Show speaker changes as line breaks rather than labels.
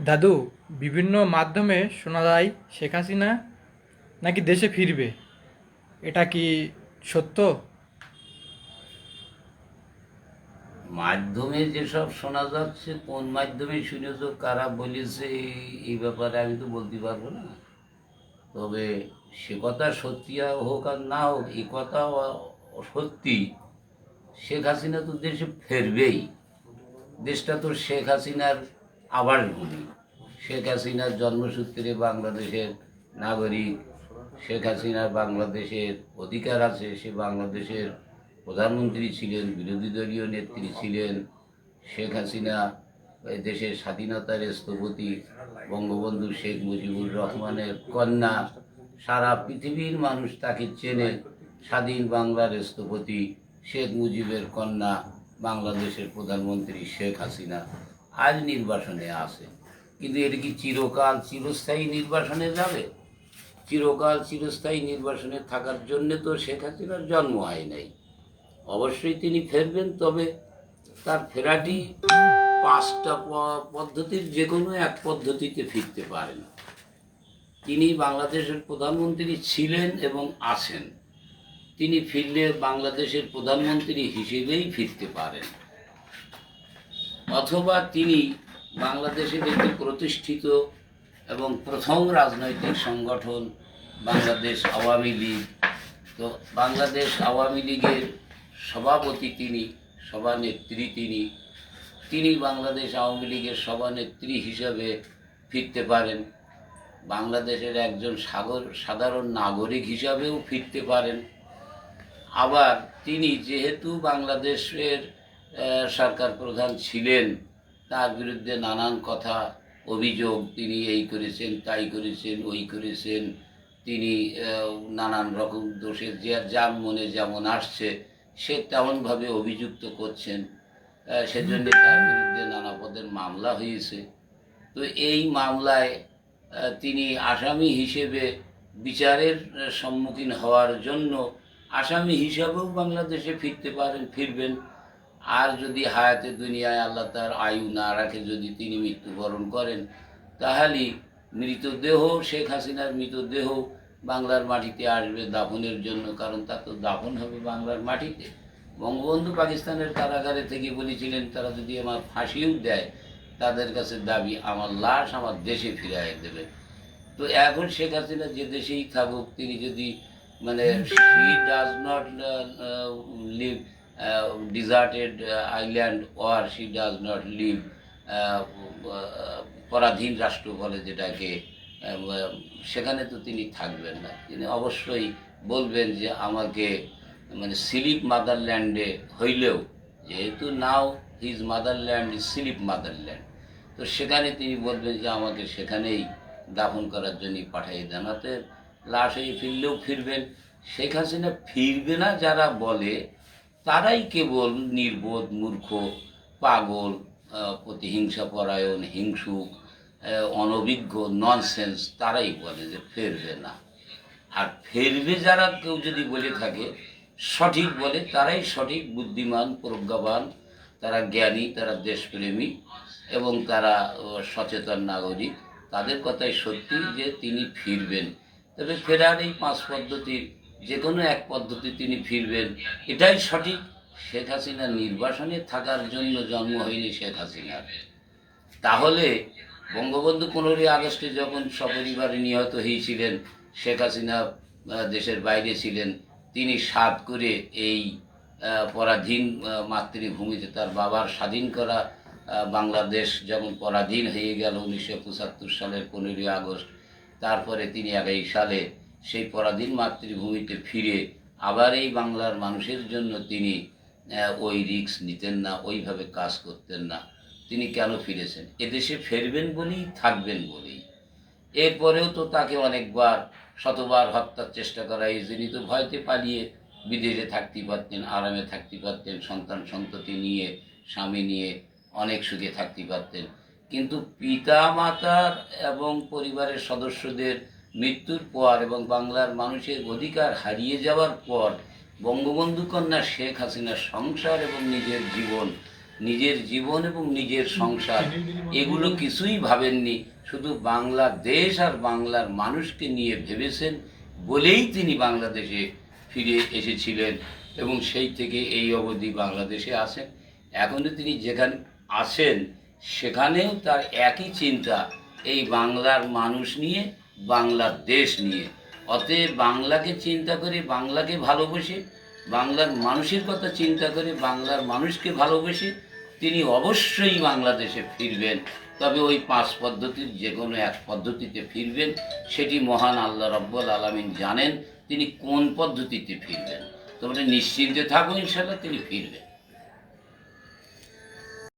দাদু, বিভিন্ন মাধ্যমে শোনা যায় শেখ হাসিনা নাকি দেশে ফিরবে? এটা কি সত্য?
মাধ্যমে যেসব শোনা যাচ্ছে, কোন মাধ্যমে শুনেছ, কারা বলেছে, এই- ব্যাপারে আমি তো বলতে পারব না। তবে সে কথা সত্যি হোক আর না হোক এ কথা সত্যি, শেখ হাসিনা তো দেশে ফেরবেই। দেশটা তো শেখ হাসিনার আবাসভূমি শেখ হাসিনার জন্মসূত্রে বাংলাদেশের নাগরিক, শেখ হাসিনার বাংলাদেশের অধিকার আছে, সে বাংলাদেশের প্রধানমন্ত্রী ছিলেন, বিরোধী দলীয় নেত্রী ছিলেন। শেখ হাসিনা দেশের স্বাধীনতার স্থপতি, বঙ্গবন্ধু শেখ মুজিবুর রহমানের কন্যা। সারা পৃথিবীর মানুষ তাকে চেনে। স্বাধীন বাংলার স্থপতি শেখ মুজিবের কন্যা বাংলাদেশের প্রধানমন্ত্রী শেখ হাসিনা। আজ নির্বাসনে আছে কিন্তু এটা কি চিরকাল চিরস্থায়ী নির্বাসনে যাবে? চিরকাল চিরস্থায়ী নির্বাসনে থাকার জন্য তো শেখ হাসিনার জন্ম হয় নাই। অবশ্যই তিনি ফেরবেন, তবে তার ফেরাটি পাঁচটা পদ্ধতির যে কোনো এক পদ্ধতিতে ফিরতে পারেন। তিনি বাংলাদেশের প্রধানমন্ত্রী ছিলেন এবং আছেন। তিনি ফিরলে বাংলাদেশের প্রধানমন্ত্রী হিসেবেই ফিরতে পারেন। অথবা তিনি বাংলাদেশের একটি প্রতিষ্ঠিত এবং প্রথম রাজনৈতিক সংগঠন বাংলাদেশ আওয়ামী লীগ। তো বাংলাদেশ আওয়ামী লীগের সভাপতি তিনি, সভানেত্রী তিনি। তিনি বাংলাদেশ আওয়ামী লীগের সভানেত্রী হিসাবে ফিরতে পারেন। বাংলাদেশের একজন সাগর, সাধারণ নাগরিক হিসাবেও ফিরতে পারেন। আবার তিনি যেহেতু বাংলাদেশের সরকার প্রধান ছিলেন। তার বিরুদ্ধে নানান কথা, অভিযোগ তিনি এই করেছেন, তাই করেছেন, ওই করেছেন। তিনি নানান রকম দোষের যে যার মনে যেমন আসছে, সে তেমনভাবে অভিযুক্ত করছেন। সেজন্য তার বিরুদ্ধে নানা পদের মামলা হয়েছে। তো এই মামলায় তিনি আসামি হিসেবে বিচারের সম্মুখীন হওয়ার জন্য আসামি হিসাবেও বাংলাদেশে ফিরতে পারেন, ফিরবেন। আর যদি হায়াতে দুনিয়ায় আল্লাহ তার আয়ু না রাখে যদি তিনি মৃত্যুবরণ করেন তাহলে মৃতদেহ শেখ হাসিনার মৃতদেহ বাংলার মাটিতে আসবে দাফনের জন্য কারণ তা তো দাফন হবে বাংলার মাটিতে। বঙ্গবন্ধু পাকিস্তানের কারাগারে থেকে বলেছিলেন তারা যদি আমার ফাঁসিও দেয় তাদের কাছে দাবি আমার লাশ আমার দেশে ফিরাই দেবে। তো এখন শেখ হাসিনা যে দেশেই থাকুক তিনি যদি মানে she does not live deserted island or she does not live পরাধীন রাষ্ট্র বলে যেটাকে সেখানে তো তিনি থাকবেন না। তিনি অবশ্যই বলবেন যে আমাকে মানে সিলিপ মাদারল্যান্ডে হইলেও, যেহেতু now his motherland is slip motherland, তো সেখানে তিনি বলবেন যে আমাকে সেখানেই দাফন করার জন্য পাঠিয়ে দেন। অতএব লাশ হয়ে ফিরলেও ফিরবেন। শেখ হাসিনা ফিরবে না যারা বলে তারাই কেবল নির্বোধ, মূর্খ, পাগল প্রতিহিংসা পরায়ণ হিংসুক অনভিজ্ঞ ননসেন্স তারাই বলে যে ফেরবে না। আর ফেরবে যারা কেউ যদি বলে থাকে, সঠিক বলে, তারাই সঠিক, বুদ্ধিমান, প্রজ্ঞাবান, তারা জ্ঞানী, তারা দেশপ্রেমী এবং তারা সচেতন নাগরিক। তাদের কথাই সত্যি যে তিনি ফিরবেন। তবে ফেরার এই পাঁচ পদ্ধতির যে কোনো এক পদ্ধতি তিনি ফিরবেন। এটাই সঠিক। শেখ হাসিনা নির্বাসনে থাকার জন্য জন্ম হয়নি শেখ হাসিনার তাহলে বঙ্গবন্ধু পনেরোই আগস্টে যখন সপরিবারে নিহত হয়েছিলেন, শেখ হাসিনা দেশের বাইরে ছিলেন, তিনি সাত করে এই পরাধীন মাতৃভূমিতে তার বাবার স্বাধীন করা বাংলাদেশ যেমন পরাধীন হয়ে গেল উনিশশো পঁচাত্তর সালের পনেরোই আগস্ট, তারপরে তিনি এগারো সালে সেই পরাধীন মাতৃভূমিতে ফিরে আবার এই বাংলার মানুষের জন্য তিনি ওই রিস্ক নিতেন না, ওইভাবে কাজ করতেন না। তিনি কেন ফিরেছেন? এদেশে ফেরবেন বলেই, থাকবেন বলেই। এরপরেও তো তাকে অনেকবার, শতবার হত্যার চেষ্টা করা এই তিনি তো ভয়তে পালিয়ে বিদেশে থাকতে পারতেন, আরামে থাকতে পারতেন, সন্তান সন্ততি নিয়ে, স্বামী নিয়ে অনেক সুখে থাকতে পারতেন। কিন্তু পিতা মাতার এবং পরিবারের সদস্যদের মৃত্যুর পর এবং বাংলার মানুষের অধিকার হারিয়ে যাওয়ার পর বঙ্গবন্ধু কন্যা শেখ হাসিনার সংসার এবং নিজের জীবন নিজের জীবন এবং নিজের সংসার, এগুলো কিছুই ভাবেননি। শুধু বাংলাদেশ আর বাংলার মানুষকে নিয়ে ভেবেছেন বলেই তিনি বাংলাদেশে ফিরে এসেছিলেন এবং সেই থেকে এই অবধি বাংলাদেশে আসেন এখনও তিনি যেখানে আছেন, সেখানেও তার একই চিন্তা, এই বাংলার মানুষ নিয়ে বাংলার দেশ নিয়ে। অতএব বাংলাকে চিন্তা করে, বাংলাকে ভালোবেসে, বাংলার মানুষের কথা চিন্তা করে, বাংলার মানুষকে ভালোবেসে তিনি অবশ্যই বাংলাদেশে ফিরবেন। তবে ওই পাঁচ পদ্ধতির যে কোনো এক পদ্ধতিতে ফিরবেন, সেটি মহান আল্লাহ রব্বুল আলমিন জানেন তিনি কোন পদ্ধতিতে ফিরবেন। তোমরা নিশ্চিন্তে থাকো ইনশাল্লাহ তিনি ফিরবেন।